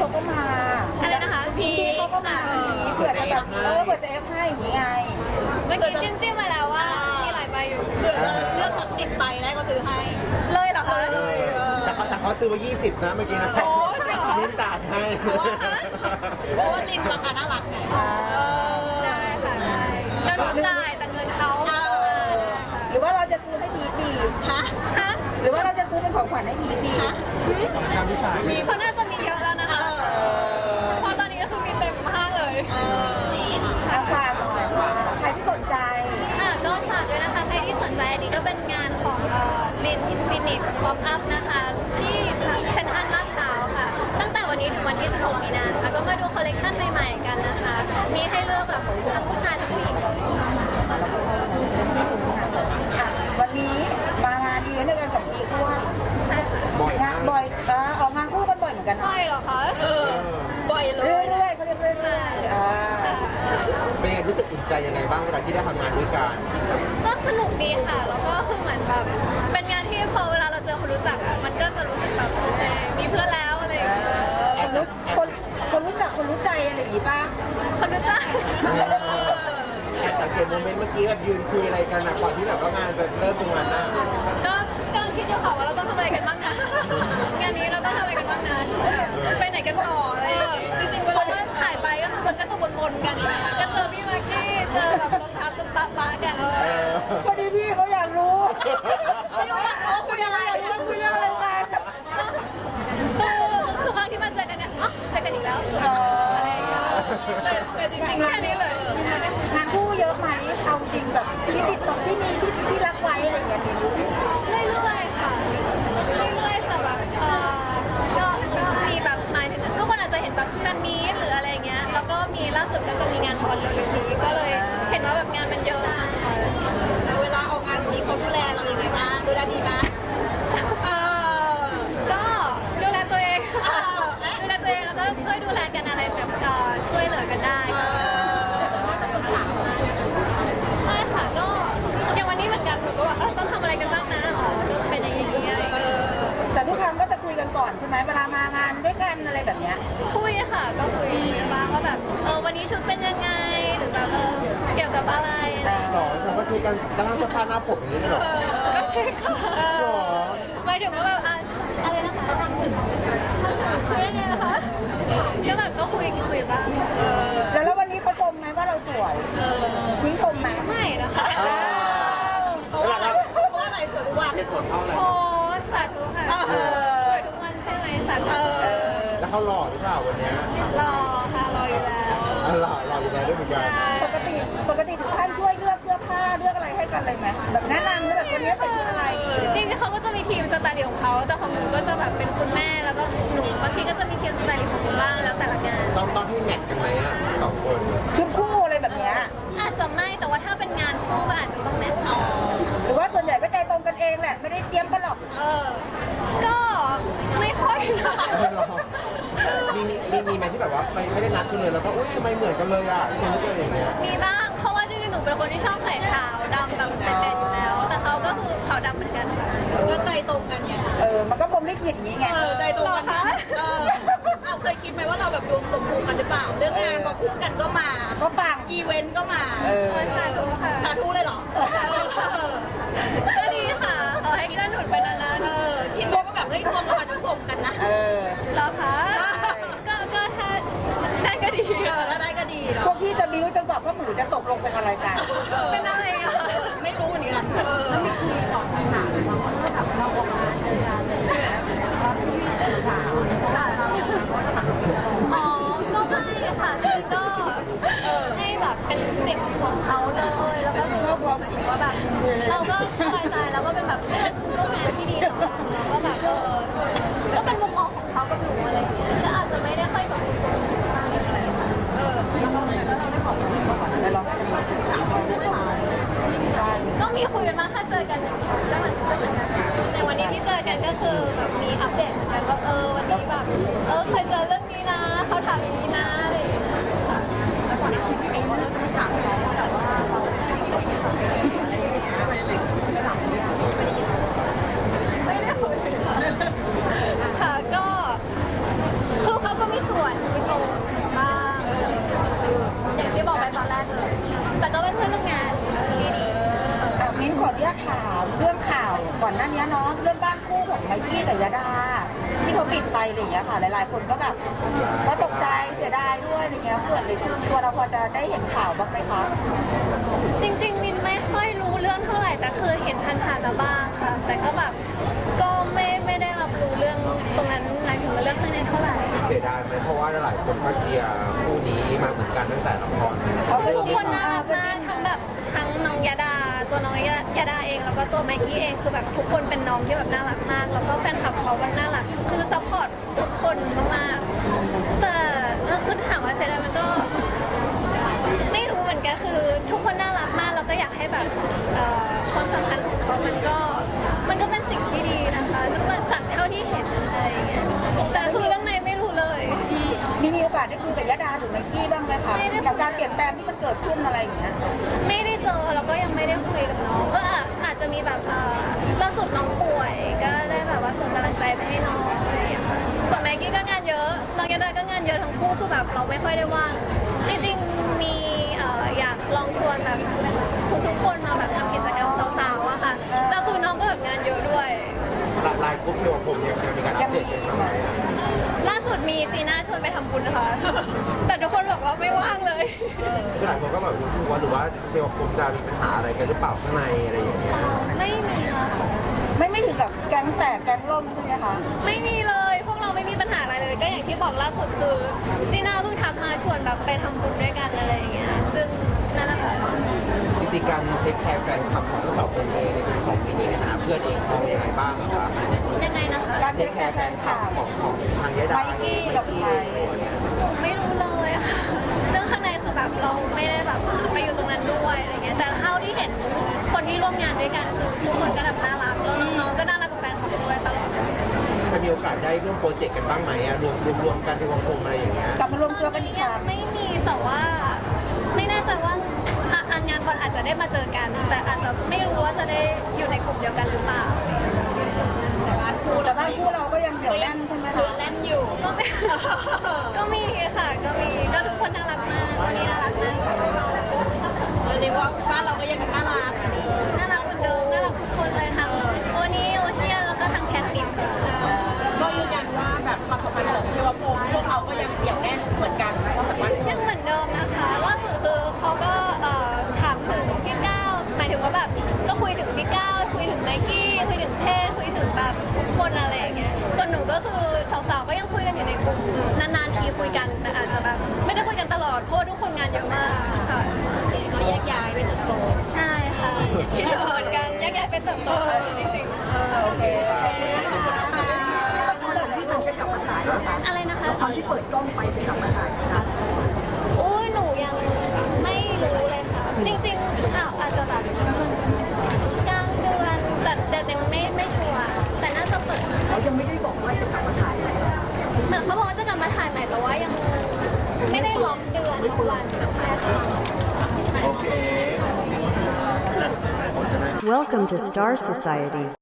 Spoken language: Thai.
เขาก็มาอะไรนะคะพี่เขาก็มาเออเผื่อจะแบบเออเผื่อจะเอฟให้อย่างนี้ไงเมื่อกี้จิ้มจิ้มมาแล้วว่ามีหลายใบอยู่ เดี๋ยวเราเลือกสักสิบใบแล้วก็ซื้อให้ เลยเหรอคะ แต่เขาแต่เขาซื้อไปยี่สิบนะเมื่อกี้นะโอ้โจริงหนี่าให้เพรลินราคาน่ารักไงเออด้ค่ะได้เงินจ่ายแต่เงินเขาเออ หรือว่าเราจะซื้อให้พีทดีฮะฮะหรือว่าเราจะซื้อเป็นของขวัญให้พีทดี ฮะ ชาวพิชาย มีเขน่าจะมีเยอะแล้วนะคะ เลยเออค่ะอาฝากหน่อยใครที่สนใจ ค่ะก็ฝากด้วยนะคะ ใครที่สนใจอันนี้ก็เป็นงานของเอ่อลินอินฟินิตป๊อปอัพนะคะ ยังไงบ้างเวลาที่ได้ทำงานด้วยกันก็สนุกดีค่ะ แล้วก็คือเหมือนแบบเป็นงานที่พอเวลาเราเจอคนรู้จักอะมันก็จะรู้สึกแบบโอเคมีเพื่อนแล้วอะไรอย่างเงี้ยคนรู้คนคนรู้จักคนรู้ใจอะไรอย่างงี้ป่ะคนรู้จัก แอบสังเกตโมเมนต์เมื่อกี้แบบยืนคุยอะไรกันนะก่อนที่แบบว่างานจะเริ่มตรงนั้นน่ะก็กำลังคิดอยู่ค่ะว่าเราต้องทำอะไรกันบ้างนะงานนี้เราต้องทำอะไรกันบ้างนะไปไหนกันต่ออะไรอย่างเงี้ยจริงๆเพเวลาราะว่าถ่ายไปก็คือมันก็จะวนๆกันก็เจอพี่มากกี้ เจอแบบรองเท้าตุ๊บตาปะกันเออพอดีพี่เขาอยากรู้ไม่รู้ว่าเขาคุยอะไรอยากรู้ว่าคุยเรื่องอะไรกันคือทุกครั้งที่มาเจอกันเนี่ยอ๋อเจอกันอีกแล้วอ๋ออะไรอย่างเงี้ยแต่แต่จริงๆแค่นี้เลย งานคู่เยอะไหมเอาจริงแบบที่ติดต่อที่มีที่ที่รัก ช่วยดูแลกันอะไรแบบเอ่อช่วยเหลือกันได้เออก็จะปรึกษาใช่ค่ะก็อย่างวันนี้เหมือนกันหนูก็ว่าเออต้องทำอะไรกันบ้างนะอ๋อจะเป็นอย่างนี้อะไรอย่างเงี้ยแต่ทุกครั้งก็จะคุยกันก่อนใช่ไหมเวลามางานด้วยกันอะไรแบบเนี้ยคุยค่ะก็คุยบ้างว่าแบบเออวันนี้ชุดเป็นยังไงหรือแบบเออเกี่ยวกับอะไรอะไรอย่างเงี้ยหรอทำว่าช่วยกันกระทั่งเสื้อผ้าหน้าผมอย่างนี้เลยเหรอก็เช็คค่ะหรอหมายถึงว่าแบบอะ ถึงคุยยังไงนะคะก็แบบก็คุยคุยบ้างแล้วแล้ววันนี้เขาชมไหมว่าเราสวยพี่ชมไหมไม่นะคะอ้าวเพราะว่าอะไรเพราะว่าอะไรสวยทุกวันเหตุผลเพราะอะไร โอ้สาธุค่ะเออสวยทุกวันใช่ไหมสาธุเออแล้วเขาหล่อหรือเปล่าวันเนี้ยรอค่ะรออยู่แล้วอะหล่อหล่ออยู่แล้วด้วยเหมือนกันปกติปกติทุกท่านช่วยเลือกเสื้อผ้าเลือกอะไรให้กันเลยไหมแบบแนะน ทีมสไตลิสต์ของเขาแต่ของหนูก็จะแบบเป็นคุณแม่แล้วก็หนูบางทีก็จะมีทีมสไตลิสต์ของหนูบ้างแล้วแต่ละงาน ต้องต้องให้แมทกันไหมอะสองคนชุดคู่อะไรแบบเนี้ยอาจจะไม่แต่ว่าถ้าเป็นงานคู่ก็อาจจะต้องแมทเอาหรือว่าส่วนใหญ่ก็ใจตรงกันเองแหละ ไม่ได้เตรียมกันหรอก เออ ก็ไม่ค่อยนะไม่หรอมีมีมีมีไหมที่แบบว่าไม่ไม่ได้นัดกันเลยแล้วก็อุ้ยทำไมเหมือนกันเลยอะชุดอะไรอย่างเงี้ยมีบ้างเพราะว่าจริงๆหนูเป็นคนที่ชอบใส่ขาวดำแบบ ก็คือขาวดำเหมือนกันค่ะก็ใจตรงกันไงเออ มันก็พรหมลิขิตอย่างนี้ไง เออใจตรงกันหรอคะเออเอาเคยคิดไหมว่าเราแบบดวงสมพงษ์กันหรือเปล่า เรื่องงานพอคู่กันก็มา ก็ปัง อีเวนต์ก็มาเออ สาธุค่ะ สาธุเลยเหรอก็ดีค่ะ ขอให้ก็หนุนไปนานเออคิดว่าก็แบบเฮ้ยดวงเราอาจจะส่งกันนะเออ ๆเหรอคะก็ก็ถ้าได้ก็ดีเอค่ะอถ้าได้ก็ดีพเนาะวกพี่จะบิ้วจนกว่าพวกหนูจะตกลงเป็นอะไรกัน เป็นอะไรอะ แล้วมีคุยก่อนไหมคะว่าแบบเราออกงานเจองานาข่าวเรื่องข่าวก่อนหน้านี้เนาะเรื่องบ้านคู่ของไมกี้กับยาดา ที่เขาปิดไปอะไรอย่างเงี้ยค่ะ หลายๆ คนก็แบบก็ตกใจเสียดายด้วยอะไรเงี้ยเกิดอะไรขึ้นตัวเราพอจะได้เห็นข่าวบ้างไหมคะจริง ๆ มี ก็ตัวไมกี้เองคือแบบทุกคนเป็นน้องที่แบบน่ารักมาก แล้วก็แฟนคลับเขาวันน่ารัก คือซัพพอร์ตทุกคนมากๆแต่เออคือถามว่าเสียดายมันก็ ไม่รู้เหมือนกันคือ ทุกคนน่ารักมากแล้วก็อยากให้แบบเอ่อความสัมพันธ์ของเขามันก็มันก็เป็นสิ่งที่ดีนะคะจากเท่าที่เห็นอะไรอย่างเงี้ยแต่คือเรื่องในไม่รู้เลย มีมีโอกาสได้คุยกับยาดาหรือไมกี้บ้างไหมคะไม่ได้คุย กับการเปลี่ยนแปลงที่มันเกิดขึ้นอะไรอย่างเงี้ย คู่คือแบบเราไม่ค่อยได้ว่าง จริงๆมีเอ่ออยากลองชวนแบบทุกๆคนมาแบบทำกิจกรรมสาวๆอะค่ะแต่คือน้องก็แบบงานเยอะด้วย ลายกรุ๊ปเทวคมยังยังมีการอัปเดตกันอยู่ไหมอะล่าสุดมีจีน่าชวนไปทำบุญนะคะ แต่ทุกคนบอกว่าไม่ว่างเลย คือหลายคนก็แบบว่าหรือว่าเทวคมจะมีปัญหาอะไรกันหรือเปล่าข้างในอะไรอย่างเงี้ยไม่มีค่ะไม่ไม่ถึงกับแก๊งแตกแก๊งล่มใช่ไหมคะ ไม่มีเลยพวกเรา ไม่มีปัญหาอะไรเลยก็อย่างที่บอกล่าสุดคือจีน่าเพิ่งทักมาชวนแบบไปทำบุญด้วยกันอะไรอย่างเงี้ยซึ่งนั่นแหละค่ะจริงๆการเทคแคร์แฟนคลับของทั้งสองคนเองในของพี่นี่ในฐานะเพื่อนเองมองยังไงบ้างอะครับยังไงนะคะการเทคแคร์แฟนคลับของของทางยะดาเองไมกี้เองอะไรอย่างเงี้ยไม่รู้เลยอะค่ะเรื่องข้างในคือแบบเรา โปรเจกต์กันบ้างไหมอะรวมรวมรวมกันเทวคมอะไรอย่างเงี้ยกลับมารวมตัวกันอีกคยัรั้งงไม่มีแต่ว่าไม่แน่ใจว่าอะอะงานบอลอาจจะได้มาเจอกัน แต่อาจจะไม่รู้ว่าจะได้อยู่ในกลุ่มเดียวกันหรือเปล่าแต่บ้านคู่แต่บ้านคู่เราก็ยังเดี่ยวแน่นใช่ไหมคือคะเล่นอยู่ก็ไม่ ก็มีค่ะก็มีก็ทุกคนน่ารักมากวันนี้น่ารักมาก เรียกว่าบ้านเราก็ยังน่ารัก อนที่เปิดกล้องไปจะกลับมาถ่ายโอ้ยหนูยังไม่รู้เลยค่ะ จริงๆข่าวอาจจะแบบกลางเดือนแต่แต่ยังไม่ไม่ชัวร์แต่น่าจะเปิดเขายังไม่ได้บอกว่าจะกลับมาถ่ายเหมือนเขาบอกว่าจะกลับมาถ่ายใหม่แต่ว่ายังไม่ได้ล็อกเดือนวันใช่ค่ะ Welcome to Star Society.